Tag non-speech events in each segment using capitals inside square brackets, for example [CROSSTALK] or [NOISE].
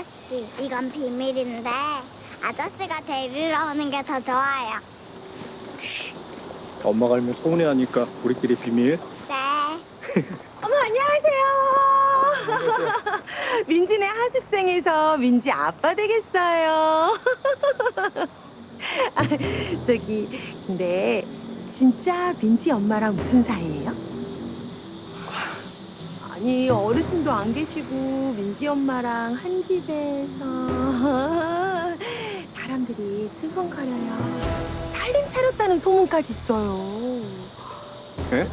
아저씨, 이건 비밀인데 아저씨가 데리러 오는 게 더 좋아요. 엄마가 알면 서운해하니까 우리끼리 비밀. 네. [LAUGHS] 어머 안녕하세요. [LAUGHS] 민지네 하숙생에서 민지 아빠 되겠어요. [LAUGHS] 아, 저기 근데 진짜 민지 엄마랑 무슨 사이예요? 아니 어르신도 안 계시고 민지 엄마랑 한 집에서 [LAUGHS] 사람들이 슬픈거려요. 살림 차렸다는 소문까지 있어요. 에?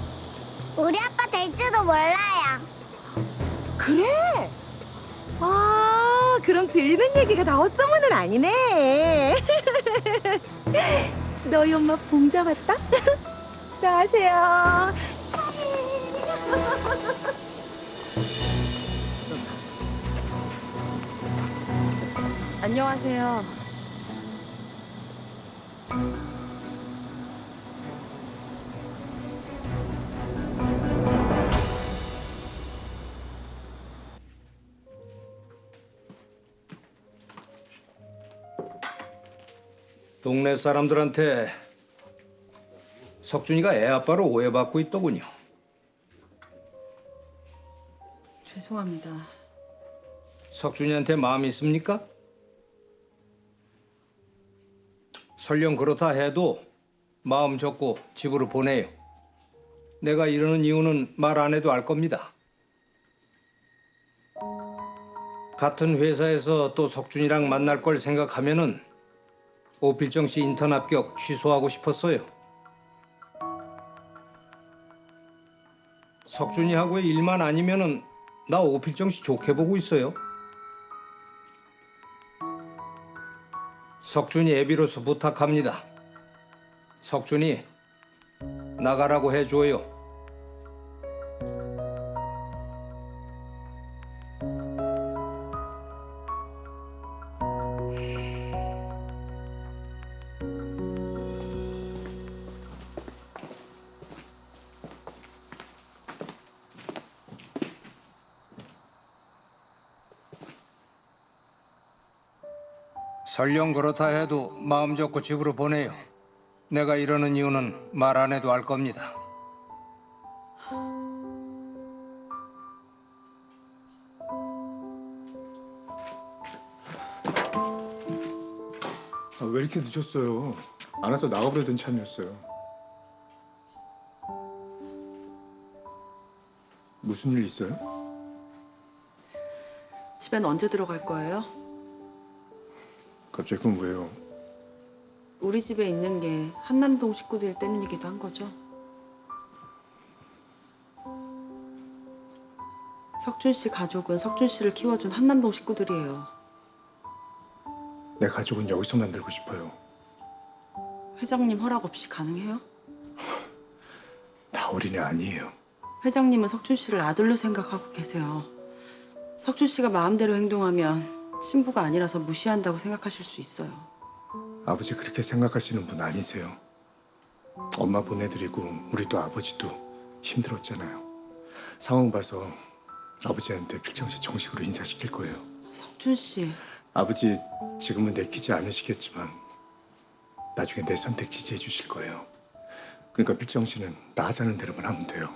우리 아빠 될지도 몰라요. 그래? 아, 그럼 들리는 얘기가 다 헛소문은 아니네. [LAUGHS] 너희 엄마 봉 잡았다? 안녕하세요. [LAUGHS] 안녕하세요. 동네 사람들한테 석준이가 애 아빠로 오해받고 있더군요. 죄송합니다. 석준이한테 마음 있습니까? 설령 그렇다 해도 마음 접고 집으로 보내요. 내가 이러는 이유는 말 안 해도 알 겁니다. 같은 회사에서 또 석준이랑 만날 걸 생각하면은 오필정 씨 인턴 합격 취소하고 싶었어요. 석준이하고의 일만 아니면은 나 오필정 씨 좋게 보고 있어요. 석준이 애비로서 부탁합니다. 석준이 나가라고 해줘요. 설령 그렇다 해도 마음 접고 집으로 보내요. 내가 이러는 이유는 말 안 해도 알 겁니다. 아, 왜 이렇게 늦었어요? 안 와서 나가버리던 참이었어요. 무슨 일 있어요? 집엔 언제 들어갈 거예요? 갑자기 그건 왜요? 우리 집에 있는 게 한남동 식구들 때문이기도 한 거죠. 석준 씨 가족은 석준 씨를 키워준 한남동 식구들이에요. 내 가족은 여기서 만들고 싶어요. 회장님 허락 없이 가능해요? 다 어린애 아니에요. 회장님은 석준 씨를 아들로 생각하고 계세요. 석준 씨가 마음대로 행동하면 신부가 아니라서 무시한다고 생각하실 수 있어요. 아버지 그렇게 생각하시는 분 아니세요. 엄마 보내드리고 우리 또 아버지도 힘들었잖아요. 상황 봐서 아버지한테 필정 씨 정식으로 인사시킬 거예요. 석준 씨, 아버지 지금은 내키지 않으시겠지만 나중에 내 선택 지지해 주실 거예요. 그러니까 필정 씨는 나 하자는 대로만 하면 돼요.